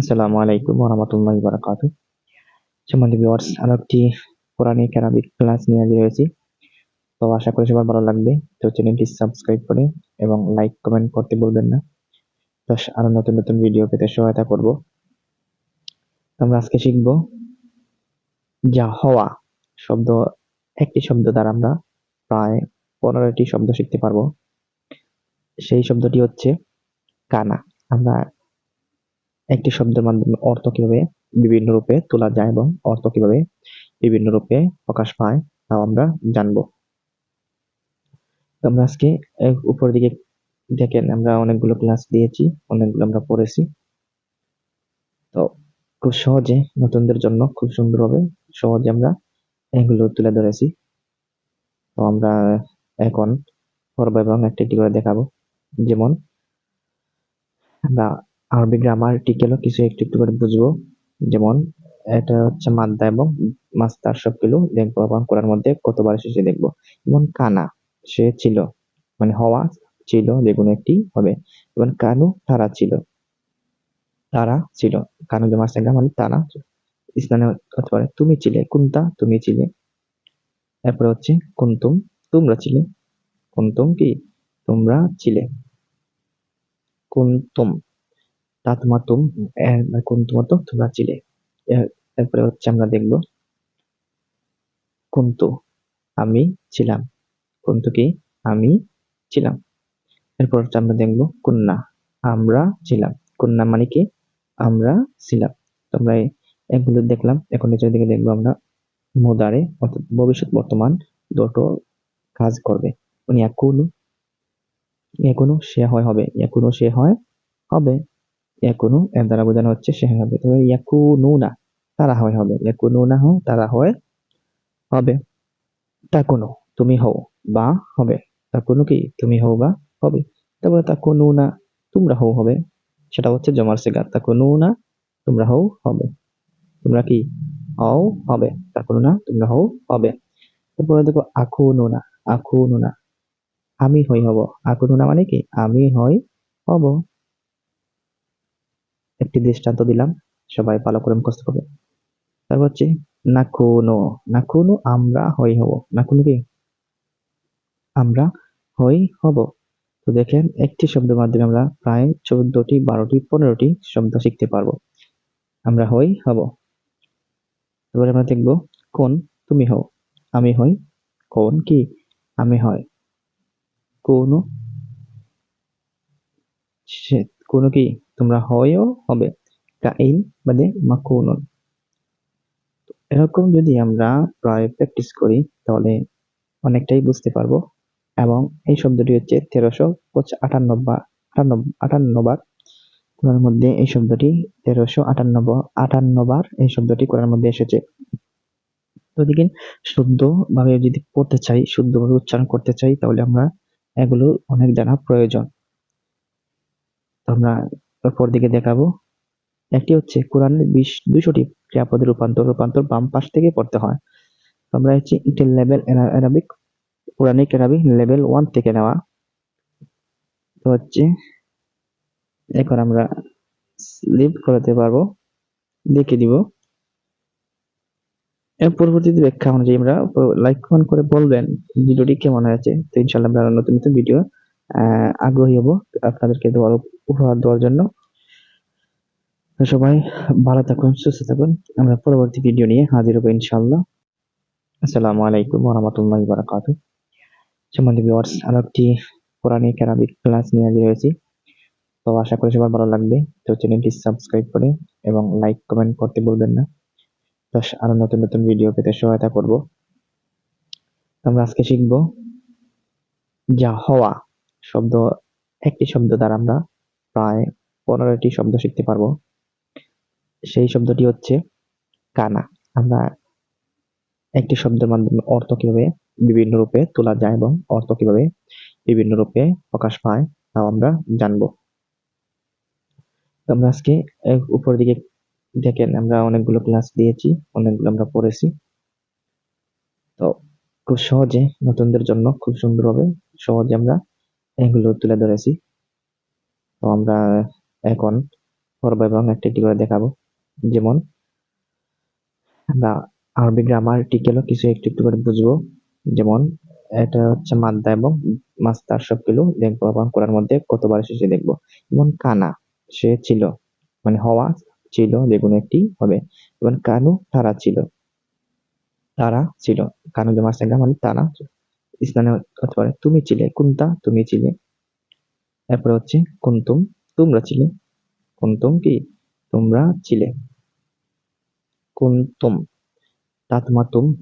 আসসালামু আলাইকুম ওরহামতুল্লাহি বারাকাতু সম্মানিত ভিউয়ার্স আরও একটি কোরআনিক আরবিক ক্লাস নিয়ে হাজির হয়েছি। তো আশা করি সবার ভালো লাগবে। তো চ্যানেলটি সাবস্ক্রাইব করে এবং লাইক কমেন্ট করতে বলবেন না। তো আরও নতুন নতুন ভিডিও পেতে সহায়তা করব। আমরা আজকে শিখব যা হওয়া শব্দ, একটি শব্দ দ্বারা আমরা প্রায় পনেরোটি শব্দ শিখতে পারব। সেই শব্দটি হচ্ছে কানা। আমরা একটি শব্দের মাধ্যমে অর্থ কীভাবে বিভিন্ন রূপে তোলা যায় এবং অর্থ কীভাবে বিভিন্ন রূপে প্রকাশ পায়, তাও আমরা জানব। আমরা আজকে উপর দিকে দেখেন, আমরা অনেকগুলো ক্লাস দিয়েছি, অনেকগুলো আমরা পড়েছি। তো খুব সহজে নতুনদের জন্য খুব সুন্দরভাবে সহজে আমরা এগুলো তুলে ধরেছি। তো আমরা এখন পর্ব এবং একটি একটি করে দেখাবো। যেমন আমরা আরবি গ্রামাটিক্যালও কিছু একটু একটু করে বুঝব। যেমন, এটা হচ্ছে মাদ্দা এবং মাস্তার সবগুলো দেখব এবং কোরআন মধ্যে কতবার এসেছে দেখব। যেমন কানা, সে ছিল মানে হওয়া ছিল যেগুলো একটি হবে। এবং কানু, তারা ছিল। তারা ছিল। কানু যে মাস্টার মানে তারা ইসলামে হতে পারে, তুমি ছিলে, কুন্তা, তুমি ছিলে। এরপরে হচ্ছে কুন্তুম, তোমরা ছিলে। কুন্তুম কি? তোমরা ছিলে। কুন্তুম। তাতমাতুম কুন্তুমাতো তোমরা ছিলে এরপরে হচ্ছে আমরা দেখব। কুন্তু, আমি ছিলাম। কুন্তু কি? আমি ছিলাম। এরপর হচ্ছে আমরা দেখব কুন্না, আমরা ছিলাম। কুন্না মানে কি? আমরা ছিলাম। তো আমরা এগুলো দেখলাম। এখন নিচের দিকে দেখব আমরা মোদারে, অর্থাৎ ভবিষ্যৎ বর্তমান দুটো কাজ করবে। উনি এখনও এখনও সে হয়, হবে। এখনও সে হয়, হবে। ইয়াকুনু, এর দ্বারা বোঝানো হচ্ছে সে হবে। তবে ইয়াকুনুনা তারা হয় হবে। ইয়াকুনুনা হয় তারা হয় হবে। তাকুনু, তুমি হও বা হবে। তাকুনু কি? তুমি হও বা হবে। তারপরে তাকুনুনা, তোমরা হও হবে। সেটা হচ্ছে জমার সেগা। তাকুনুনা, তোমরা হও হবে। তোমরা কি? হও হবে। তাকুনুনা, তোমরা হও হবে। তারপরে দেখো আকুনুনা আকুনুনা। আমি হই হব। আকুনুনা মানে কি? আমি হই হব। একটি দৃষ্টান্ত দিলাম। সবাই ভালো করে মুখস্থ করবে। তারপর হচ্ছে নাকুনো নাকুনো আমরা হই হব। নাকুনো কি? আমরা হই হব। তো দেখেন, একটি শব্দের মাধ্যমে আমরা প্রায় চোদ্দটি, বারোটি, পনেরোটি শব্দ শিখতে পারব। আমরা হই হব। এবারে আমরা দেখব কোন তুমি হও। আমি হই কোন কি? আমি হয় কোন কোন কি? তোমরা হয়ও হবে। কাইন মানে মাকুনুন। এরকম যদি আমরা প্রায় প্র্যাকটিস করি, তাহলে অনেকটাই বুঝতে পারব। এবং এই শব্দটি হচ্ছে তেরোশো আটান্ন বার আটান্ন আটান্ন কোরআনের মধ্যে এই শব্দটি তেরোশো আটান্ন আটান্ন বার এই শব্দটি কোরআনের মধ্যে এসেছে। তো দেখেন শুদ্ধ ভাবে যদি পড়তে চাই, শুদ্ধভাবে উচ্চারণ করতে চাই, তাহলে আমরা এগুলো অনেক জানা প্রয়োজন। আমরা পর দিকে দেখাবো। একটি হচ্ছে কোরআনের বিশ দুইশোটি ক্রিয়াপদের রূপান্তর। রূপান্তর বাম পাশ থেকে পড়তে হয়। আমরা হচ্ছে Intel level Arabic Quranic Arabic level one থেকে নেওয়া। তো হচ্ছে এখন আমরা লিভ করাতে পারব। দেখে দিব। এর পরবর্তীতে ব্যাখ্যা অনুযায়ী আমরা লাইক কমেন্ট করে বলবেন ভিডিওটি কেমন হয়েছে। তো ইনশাল্লাহ আমরা নতুন নতুন ভিডিও আগ্রহী হব আপনাদেরকে দেওয়ার উপহার দেওয়ার জন্য। সবাই ভালো থাকুন, সুস্থ থাকুন। আমরা পরবর্তী ভিডিও নিয়ে হাজির হব ইনশাল্লাহ আসসালামু আলাইকুম রহমতুল্লাহ বারাকাত সম্মানিত ভিউয়ার্স আরও একটি কোরআনিক আরবিক ক্লাস নিয়ে হাজির হয়েছি। তো আশা করি সবার ভালো লাগবে। তো চ্যানেলটি সাবস্ক্রাইব করে এবং লাইক কমেন্ট করতে বলবেন না। তো আরও নতুন নতুন ভিডিও পেতে সহায়তা করব। আমরা আজকে শিখব যা হওয়া। শব্দ, একটি শব্দ দ্বারা আমরা প্রায় পনেরোটি শব্দ শিখতে পারব। সেই শব্দটি হচ্ছে কানা। আমরা একটি শব্দের মাধ্যমে অর্থ কীভাবে বিভিন্ন রূপে তোলা যায় এবং অর্থ কীভাবে বিভিন্ন রূপে প্রকাশ পায়, তাও আমরা জানব। আমরা আজকে উপর দিকে দেখেন, আমরা অনেকগুলো ক্লাস দিয়েছি, অনেকগুলো আমরা পড়েছি। তো খুব সহজে নতুনদের জন্য খুব সুন্দরভাবে সহজে আমরা এগুলো তুলে ধরেছি। তো আমরা এখন পড়ব এবং একটি করে দেখাবো। যেমন, আমরা আরবি গ্রামার টিকেলও কিছু একটু একটু করে বুঝব। যেমন, এটা হচ্ছে মাদ্দা এবং মাস্তার সবগুলো দেখব এবং কোরআন মধ্যে কতবার এসেছে দেখব। যেমন, কানা, সে ছিল মানে হওয়া ছিল যেগুলো একটি হবে। এবং কানু, তারা ছিল তারা ছিল। কানু যে মাস্টার মানে তারা ইসলামে হতে পারে তুমি ছিলে কুন্তা তুমি ছিলে। এরপরে হচ্ছে কুন্তুম, তোমরা ছিলে। কুন্তুম কি? তোমরা ছিলে। কুন্তুম, তাতমাতুম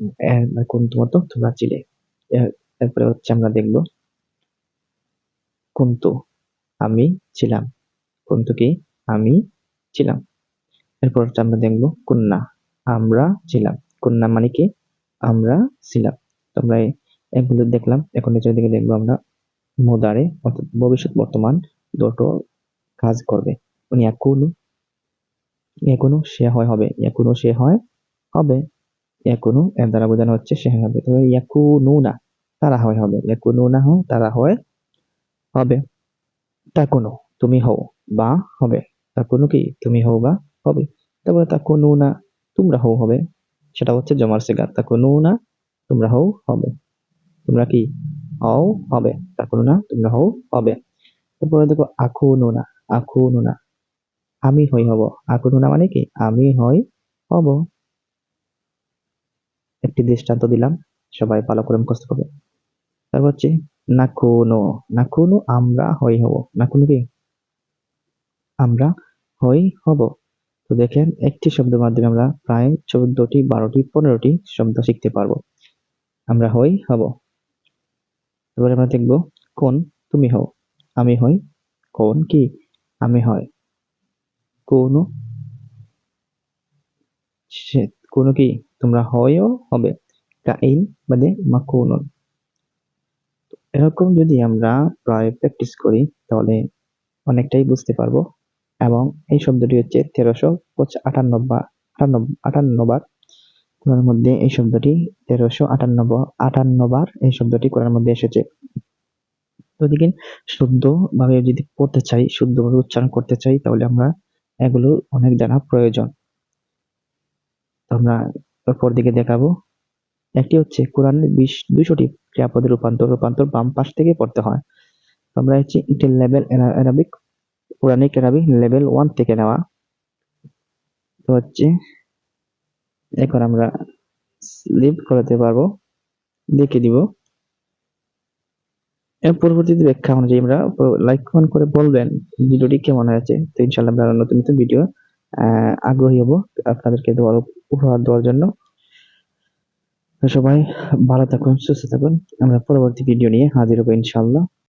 কুন্তুমত তোমরা ছিলে। এর- এরপরে হচ্ছে আমরা দেখব। কুন্তু, আমি ছিলাম। কুন্তু কি? আমি ছিলাম। এরপর হচ্ছে আমরা দেখব কুন্না, আমরা ছিলাম। কুন্না মানে কি? আমরা ছিলাম। তোমরা এগুলো দেখলাম। এখন নিচের দিকে দেখব আমরা মোদারে, অর্থাৎ ভবিষ্যৎ বর্তমান দুটো কাজ করবে। উনি এখনও এখনও সে হয়, হবে। এখনও সে হয়, হবে। এখনও এর দ্বারা বোঝানো হচ্ছে সে হবে। তবে ইয়াকুনু না, তারা হয়, হবে। ইয়াকুনু না হয়, তারা হয়, হবে। তাকুনু, তুমি হও বা হবে। তা কোনো কি? তুমি হও বা হবে। তারপরে তাকুনু না, তোমরা হও, হবে। সেটা হচ্ছে জমার সেগা। তাকুনু না, তোমরা হও, হবে। তোমরা কি হও? হবে। তাকুনু না, তোমরা হও? হবে। তারপরে দেখো আকুনু না আকুনু না আমি হই হব। আকুনু না মানে কি? আমি হই হব। একটি দৃষ্টান্ত দিলাম। সবাই ভালো করে মুখস্থ করবে। তারপর হচ্ছে নাকুনো নাকুনো আমরা হই হব। নাকুনো কি? আমরা হই হব। তো দেখেন, একটি শব্দের মাধ্যমে আমরা প্রায় চোদ্দটি, বারোটি, পনেরোটি শব্দ শিখতে পারব। আমরা হই হব। এবারে আমরা দেখব কোন তুমি হও। আমি হই কোন কি? আমি হয় কোন কোন কি? তোমরা হয়ও হবে। কাইন মানে মাকুনুন। এরকম যদি আমরা প্রায় প্র্যাকটিস করি, তাহলে অনেকটাই বুঝতে পারব। এবং এই শব্দটি হচ্ছে তেরোশো আটান্ন বা আটান্ন বার কোরআনের মধ্যে এই শব্দটি তেরোশো আটান্ন বার এই শব্দটি কোরআনের মধ্যে এসেছে। শুদ্ধ ভাবে যদি পড়তে চাই, শুদ্ধভাবে উচ্চারণ করতে চাই, তাহলে আমরা এগুলো অনেক জানা প্রয়োজন। আমরা পর দিকে দেখাবো। একটি হচ্ছে কোরআনের বিশ, দুইশোটি ক্রিয়াপদের রূপান্তর রূপান্তর বাম পাশ থেকে পড়তে হয়। আমরা হচ্ছে Intel level Arabic Quranic Arabic level one থেকে নেওয়া। তো হচ্ছে এখন আমরা স্লিপ করাতে পারব, লিখে দিব। এর পরবর্তীতে ব্যাখ্যা অনুযায়ী আমরা লাইক কমেন্ট করে বলবেন ভিডিওটি কেমন হয়েছে। তো ইনশাল্লাহ আমরা নতুন নতুন ভিডিও আগ্রহী হব আপনাদেরকে দেওয়ার উপহার দেওয়ার জন্য। সবাই ভালো থাকুন, সুস্থ থাকুন। আমরা পরবর্তী ভিডিও নিয়ে হাজির হব ইনশাল্লাহ